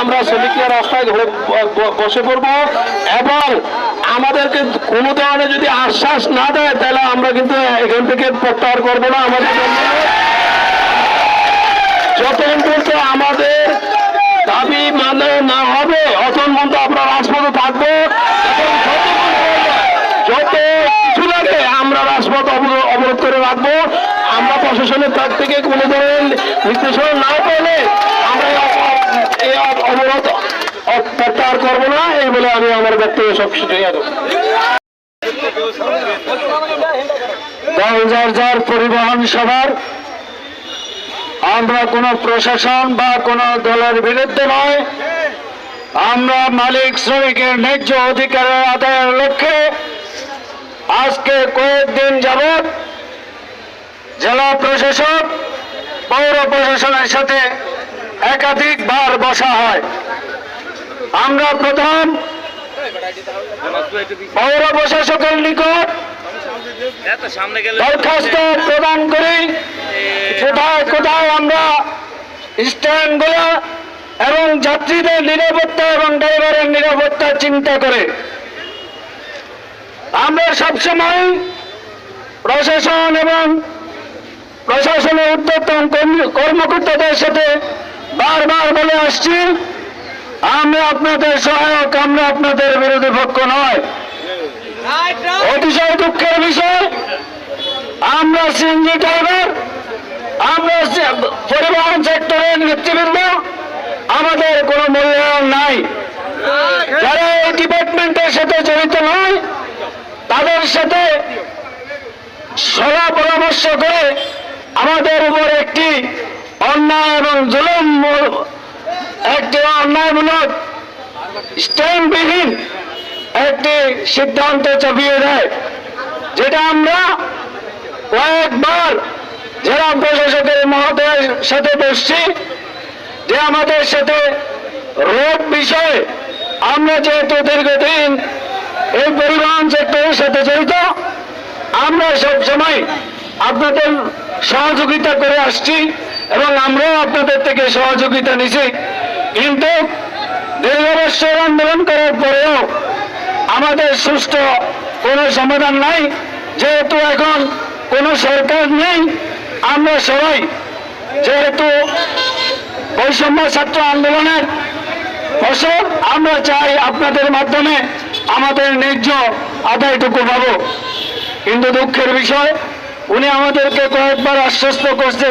আমরা শ্রমিকরা রাস্তায় ধরে বসে পড়ব। এবং আমাদেরকে কোনো ধরনের যদি আশ্বাস না দেয়, তাহলে আমরা কিন্তু এখান থেকে প্রত্যাহার করব না আমাদের যতক্ষণ পর্যন্ত আমাদের দাবি মানে না হবে অতক্ষণ পর্যন্ত আমরা রাজপথে থাকব। যত কিছু লাগে আমরা রাজপথ অবরোধ করে রাখব। আমরা প্রশাসনের কাছ থেকে কোনো ধরনের নির্দেশনা না পেলে আমরা অবরোধ প্রত্যাহার করব না, এই বলে আমি আমার বক্তব্য সব কিছু যার পরিবহন সভার, আমরা প্রশাসন বা দলের বিরুদ্ধে নয়। আমরা মালিক শ্রমিকের ন্যায্য অধিকারের আদায়ের লক্ষ্যে আজকে কয়েকদিন যাবৎ জেলা প্রশাসক, পৌর প্রশাসনের সাথে একাধিকবার বসা হয়। আমরা প্রথম পৌর প্রশাসকের নিকট দরখাস্ত প্রদান করি। কোথায় কোথায় আমরা স্ট্যান্ডগুলো এবং যাত্রীদের নিরাপত্তা এবং ড্রাইভারের নিরাপত্তা চিন্তা করে। আমরা সবসময় প্রশাসন এবং প্রশাসনের কর্মী- কর্মকর্তাদের সাথে বারবার বলে আসছি, আমরা আপনাদের সহায়ক, আমরা আপনাদের বিরোধী পক্ষ নয়। অতিশয় দুঃখের বিষয়, আমরা সিএনজি ড্রাইভার, আমরা পরিবহন সেক্টরের নেতৃবৃন্দ, আমাদের কোনো মূল্যায়ন নাই। যারা এই ডিপার্টমেন্টের সাথে জড়িত নয়, তাদের সাথে সলা পরামর্শ করে আমাদের উপর একটি অন্যায় এবং জুলুম একটি অন্যায়মূলক স্ট্যান্ডবিহীন একটি সিদ্ধান্ত চাপিয়ে দেয়, যেটা আমরা কয়েকবার জেলা প্রশাসকের মহোদয়ের সাথে বসছি যে আমাদের সাথে রোড বিষয়ে আমরা যেহেতু দীর্ঘদিন এই পরিবহন সেক্টরের সাথে জড়িত, আমরা সবসময় আপনাদের সহযোগিতা করে আসছি। এবং আমরাও আপনাদের থেকে সহযোগিতা নিছি। কিন্তু দীর্ঘ বৎসর আন্দোলন করার পরেও আমাদের সুষ্ঠু কোনো সমাধান নাই। যেহেতু এখন কোনো সরকার নেই, আমরা সবাই যেহেতু বৈষম্য ছাত্র আন্দোলনের ফসল আমরা চাই আপনাদের মাধ্যমে আমাদের ন্যায্য আদায়টুকু পাবো। কিন্তু দুঃখের বিষয়, উনি আমাদেরকে কয়েকবার আশ্বস্ত করছে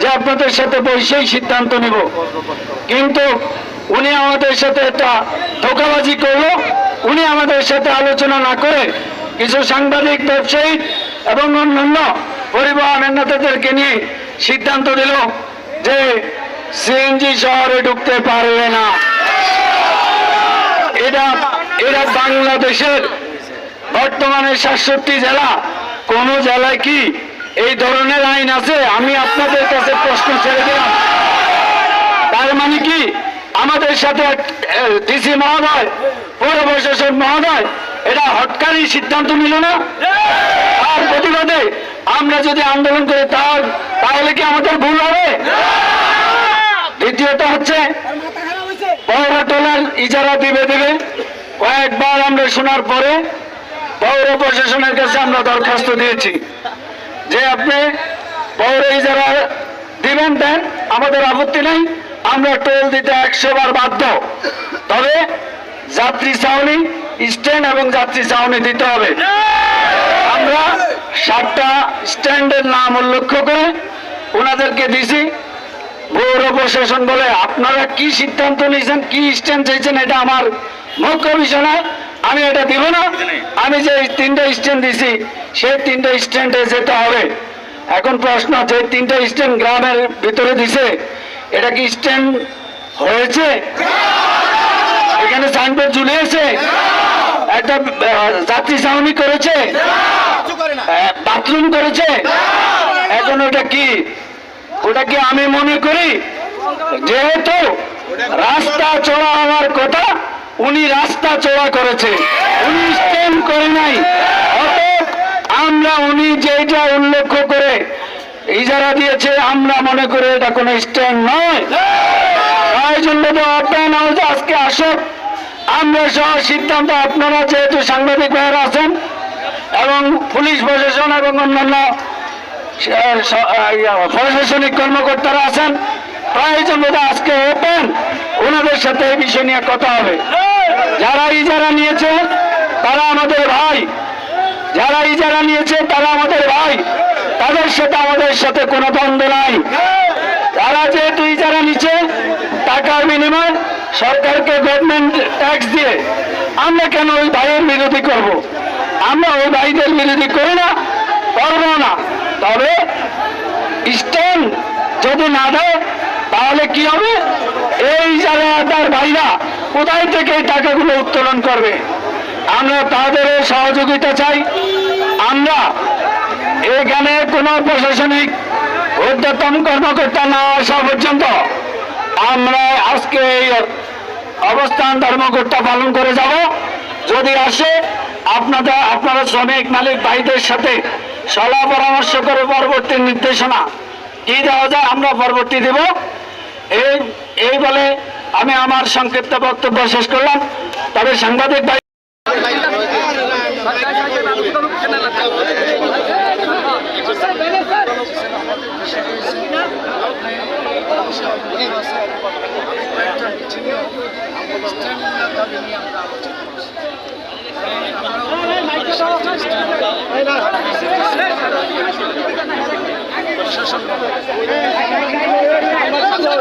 যে আপনাদের সাথে বসেই সিদ্ধান্ত নেব। কিন্তু উনি আমাদের সাথে একটা ধোকাবাজি করল। উনি আমাদের সাথে আলোচনা না করে কিছু সাংবাদিক, ব্যবসায়ী এবং অন্যান্য পরিবহন নেতাদেরকে নিয়ে সিদ্ধান্ত দিল যে সিএনজি শহরে ঢুকতে পারবে না। এটা এরা বাংলাদেশের বর্তমানে সাতষট্টি জেলা। কোন জেলায় কি এই ধরনের আইন আছে, আমি আপনাদের কাছে প্রশ্ন ছেড়ে দিলাম। তার মানে কি? আমাদের সাথে ডিসি মহোদয়, পৌর প্রশাসক মহোদয় এটা হটকারী সিদ্ধান্ত নিল না? তার প্রতিবাদে আমরা যদি আন্দোলন করি, তার, তাহলে কি আমাদের ভুল হবে? দ্বিতীয়ত হচ্ছে, পৌর টোলার ইজারা দিবে, দেবে। কয়েকবার আমরা শোনার পরে পৌর প্রশাসনের কাছে আমরা দরখাস্ত দিয়েছি। যে আপনি পৌর ইজারা দিবেন দেন, আমাদের আপত্তি নেই, আমরা টোল দিতে একশো বার বাধ্য। তবে যাত্রী ছাউনি স্ট্যান্ড এবং যাত্রী ছাউনি দিতে হবে। আমরা সাতটা স্ট্যান্ডের নাম উল্লেখ করে ওনাদেরকে দিছি। পৌর প্রশাসন বলে, আপনারা কি সিদ্ধান্ত নিয়েছেন, কি স্ট্যান্ড চাইছেন, এটা আমার মুখ্য বিষয় আমি এটা দিব না। আমি যে তিনটা স্ট্যান্ড দিছি, সেই তিনটা স্ট্যান্ডে যেতে হবে। এখন প্রশ্ন, যে তিনটা স্ট্যান্ড গ্রামের ভিতরে দিছে, এটা কি স্ট্যান্ড হয়েছে? এখানে সাইনবোর্ড ঝুলিয়েছে? একটা যাত্রী ছাউনি করেছে? বাথরুম করেছে? এখন ওটা কি? ওটা কি আমি মনে করি? যেহেতু রাস্তা চলা হওয়ার কথা উনি রাস্তা চড়া করেছে। উনি স্ট্যান্ড করে নাই। অতএব আমরা উনি যেটা উল্লেখ করে ইজারা দিয়েছে, আমরা মনে করি এটা কোনো স্ট্যান্ড নয়। তাই জন্য তো অব্যাহত হাউস আজকে আসুক আমরা সহ সিদ্ধান্ত, আপনারা যেহেতু সাংবাদিক ভাইয়েরা আছেন এবং পুলিশ প্রশাসন এবং অন্যান্য প্রশাসনিক কর্মকর্তারা আছেন প্রয়োজন বোধ আজকে ওপেন ওনাদের সাথে এই বিষয় নিয়ে কথা হবে। যারা ইজারা নিয়েছে, তারা আমাদের ভাই। যারা ইজারা নিয়েছে, তারা আমাদের ভাই। তাদের সাথে আমাদের সাথে কোনো দ্বন্দ্ব নাই। তারা যেহেতু ইজারা নিচ্ছে টাকার বিনিময়ে সরকারকে গভর্নমেন্ট ট্যাক্স দিয়ে আমরা কেন ওই ভাইয়ের বিরোধী করব। আমরা ওই ভাইদের বিরোধী করি না, করব না। তবে স্ট্যান্ড যদি না দেয় তাহলে কি হবে? এই যারা তার ভাইরা, কোথায় থেকে টাকাগুলো উত্তোলন করবে? আমরা তাদের সহযোগিতা চাই। আমরা এখানে কোনো প্রশাসনিক ঊর্ধ্বতন কর্মকর্তা না আসা পর্যন্ত আমরা আজকে এই অবস্থান ধর্মকর্তা পালন করে যাব। যদি আসে, আপনাদের, আপনারা শ্রমিক মালিক ভাইদের সাথে সলা পরামর্শ করে পরবর্তী নির্দেশনা কি দেওয়া যায় আমরা পরবর্তী দেব। এই এই বলে আমি আমার সংক্ষিপ্ত বক্তব্য শেষ করলাম। তবে সাংবাদিক ভাই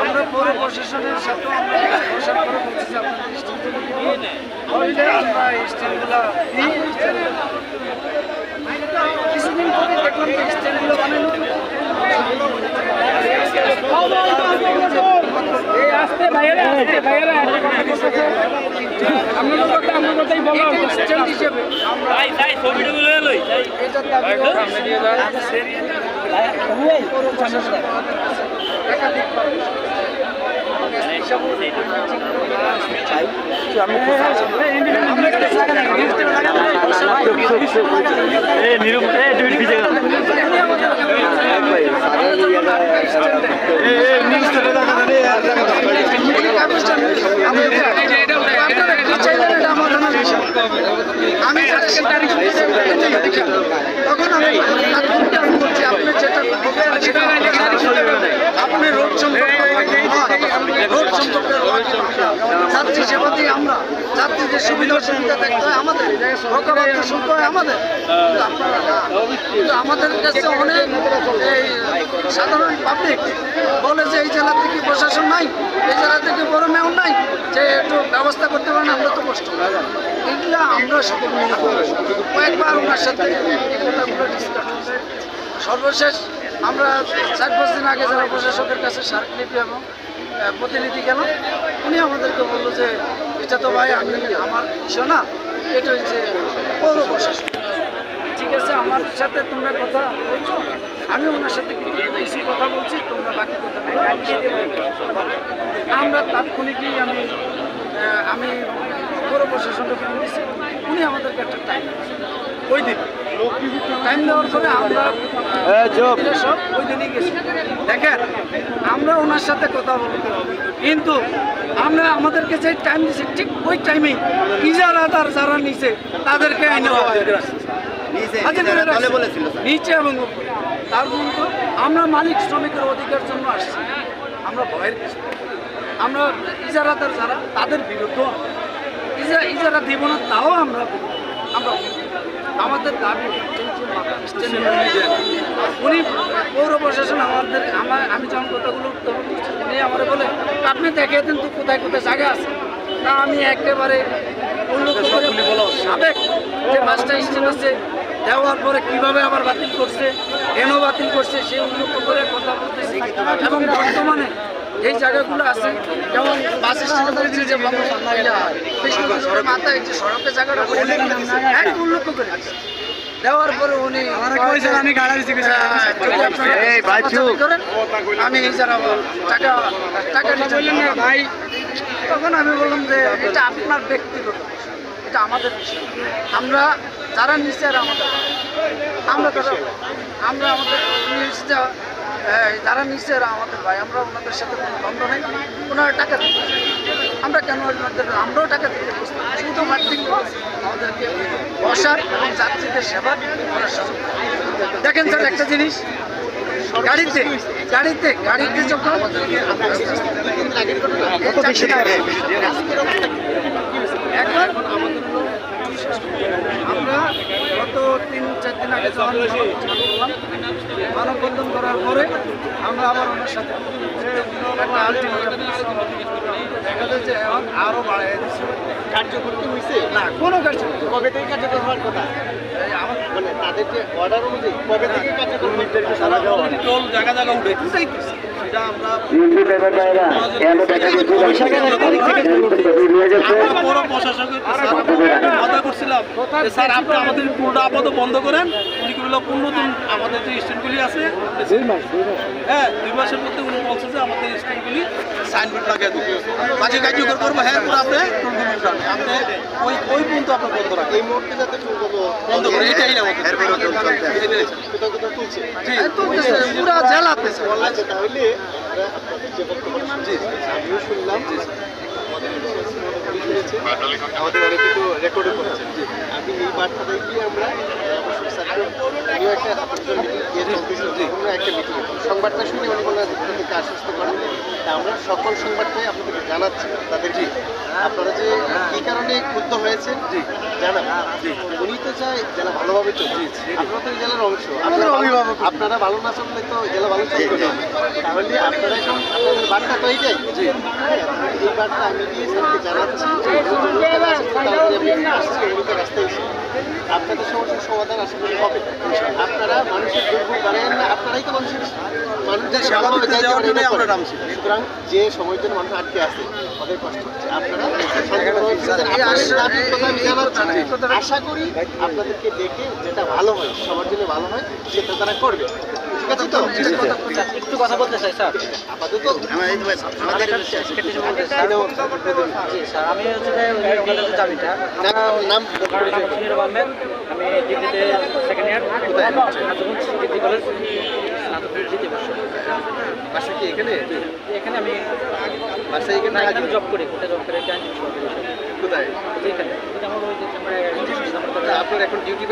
আমরা পৌর প্রশাসনের সাথে আমরা প্রশাসন করে বলছি যে আপনারা স্ট্যান্ডগুলো নিয়ে নেন। হইলে আমরা স্ট্যান্ডগুলো কিছুদিন পরে দেখলাম যে স্ট্যান্ডগুলো বানানো একাধিক এ আমি তখন আমি বলছি আপনি যেটা সেটা আপনি রোড সম্পর্কে রোড সম্পর্কে যাত্রী সেবা দিই আমরা যাত্রীদের সুবিধা অসুবিধা দেখতে হয় আমাদের ভোগাবাদ শুনতে হয় আমাদের। আমাদের কাছে অনেক এই সাধারণ পাবলিক বলে যে এই জেলা থেকে প্রশাসন নাই এই জেলা থেকে বড় মেয়র নাই যে একটু ব্যবস্থা করতে পারেন আমরা তো কষ্ট এগুলো আমরা সকল। কয়েকবার ওনার সাথে সর্বশেষ আমরা চার পাঁচ দিন আগে যারা প্রশাসকের কাছে স্মারকলিপি এবং প্রতিনিধি গেল উনি আমাদেরকে বলল যে এটা তো ভাই আমি আমার বিষয় না এটা হচ্ছে পৌর প্রশাসন ঠিক আছে আমার সাথে তোমরা কথা বলছো? আমি ওনার সাথে কিছু বেশি কথা বলছি তোমরা বাকি কথা আমরা তাৎক্ষণিকই আমি আমি পৌর প্রশাসনকে ফোন দিচ্ছি উনি আমাদেরকে একটা টাইম ওই দিন। টাইম দেওয়ার পরে আমরা সব ওই দিনই গেছি দেখেন আমরা ওনার সাথে কথা বলতে কিন্তু আমরা আমাদেরকে যে টাইম দিচ্ছি ঠিক ওই টাইমে টাইমেই ইজারাদার যারা নিচে তাদেরকে আইনে নিচে এবং তার মধ্যে আমরা মালিক শ্রমিকের অধিকার জন্য আসছি। আমরা ভয়ের কিছু আমরা ইজারাদার যারা তাদের বিরুদ্ধে ইজা ইজারা দিব না তাও আমরা আমরা। আমাদের দাবি। উনি পৌর প্রশাসন আমাদের আমার আমি যখন কথাগুলো উনি আমার বলে আপনি দেখে দিন তো কোথায় কোথায় জায়গা আছে তা আমি একেবারে সাবেক যে পাঁচটা স্ট্যান্ড আছে দেওয়ার পরে কীভাবে আবার বাতিল করছে কেন বাতিল করছে সে উল্লেখ করে কথা বলতেছি এবং বর্তমানে এই জায়গাগুলো আছে যেমন বাস স্ট্যান্ড যে মাথায় যে সড়কের জায়গাটা এক উল্লেখ করে। দেওয়ার পরে উনি আমি আমি এই যারা টাকা টাকা নিতে না ভাই। তখন আমি বললাম যে এটা আপনার ব্যক্তিগত এটা আমাদের বিষয়। আমরা যারা নিচে আর আমাদের আমরা আমরা আমাদের যারা নিচে আমাদের ভাই আমরা ওনাদের সাথে কোনো দ্বন্দ্ব নেই। ওনারা টাকা দিতে আমরা কেন ওনাদের আমরাও টাকা দিতে। শুধু মার্টিং আমাদেরকে বসার এবং যাত্রীদের সেবা করার সুযোগ। দেখেন স্যার একটা জিনিস। গাড়িতে গাড়িতে গাড়িতে যখন কত এখন আমরা গত তিন চার দিন আগে যখন করলাম মানববন্ধন করার পরে আমরা আবার ওনার সাথে একটা দেখা যায় যে এখন আরও বাড়াই দিচ্ছে। কার্যকর হয়েছে না কোনো কার্যক্রম কবে থেকে কার্যকর হওয়ার কথা? আমার মানে তাদের যে অর্ডার অনুযায়ী কবে থেকে কার্যকর সারা যাওয়া টোল জায়গা জায়গা উঠে সেটা আমরা আমরা প্রশাসকের কথা করছিলাম। স্যার আপনি আমাদের পুরোটা আপাতত বন্ধ করেন। নতুন আমাদের যে স্ট্যান্ডগুলি আছে হ্যাঁ দুই মাসের মধ্যে উনি বলছে যে আমাদের স্ট্যান্ডগুলি সাইনবোর্ড লাগিয়ে দেবো। কার্যকর করব হ্যাঁ পুরো আপনি টোলগুলি উঠান আপনি ওই ওই পর্যন্ত আপনার বন্ধ রাখেন এই মুহূর্তে যাতে বন্ধ করে এটাই আমাদের। এটাই। কোথাও কোথাও তুলছে। তুলতেছে পুরা জেলাতে তাহলে আপনাদের যে বক্তব্য আমিও শুনলাম। আমাদের অনেকে তো রেকর্ডও করেছেন। আমি এই বার্তাটা গিয়ে আমরা আহ, অবশ্যই স্যারকে আমিও একটা আপনাদের মিটিং দিয়ে চলতেছিল তখন একটা মিটিং সংবাদটা শুনে উনি বললেন আপনাদেরকে আশ্বস্ত করা তা আমরা সকল সংবাদটাই আপনাদেরকে জানাচ্ছি। তাদেরকে আপনারা যে কি কারণে ক্ষুব্ধ হয়েছেন জানান। উনি তো চায় জেলা ভালোভাবে চলছে আপনারা তো জেলার অংশ। আপনারা অভিভাবক। আপনারা ভালো না চললে তো জেলা ভালো চলবে না। তাহলে আপনারা এখন আপনাদের বার্তা তো এইটাই। হ্যাঁ, এই বার্তা আমি দিয়ে স্যারকে জানাচ্ছি তাড়াতাড়ি আপনি আসছি অভিজ্ঞ রাস্তায় এসে আপনাদের সমস্যার সমাধান আশা করি হবে। আপনারা মানুষের দুর্ভোগ বাড়ান না আপনারাই তো মানুষের। নামছি। সুতরাং যে সময়ের জন্য মানুষ আটকে আছে তাদের কষ্ট হচ্ছে। আপনারা আশা করি আপনাদেরকে দেখে যেটা ভালো হয় সবার জন্য ভালো হয় সেটা তারা করবে। ঠিক আছে তো একটু কথা বলতে চাই স্যার আপাতত আমাদের স্যার আমি হচ্ছে নাম- আমি ডিগ্রিতে সেকেন্ড ইয়ার ডিগ্রি কলেজ স্নাতক দ্বিতীয় বর্ষ বাসা কি এখানে এখানে আমি বাসা এখানে জব করি কোথায়? জব করি কোথায়? এখানে আপনার এখন ডিউটি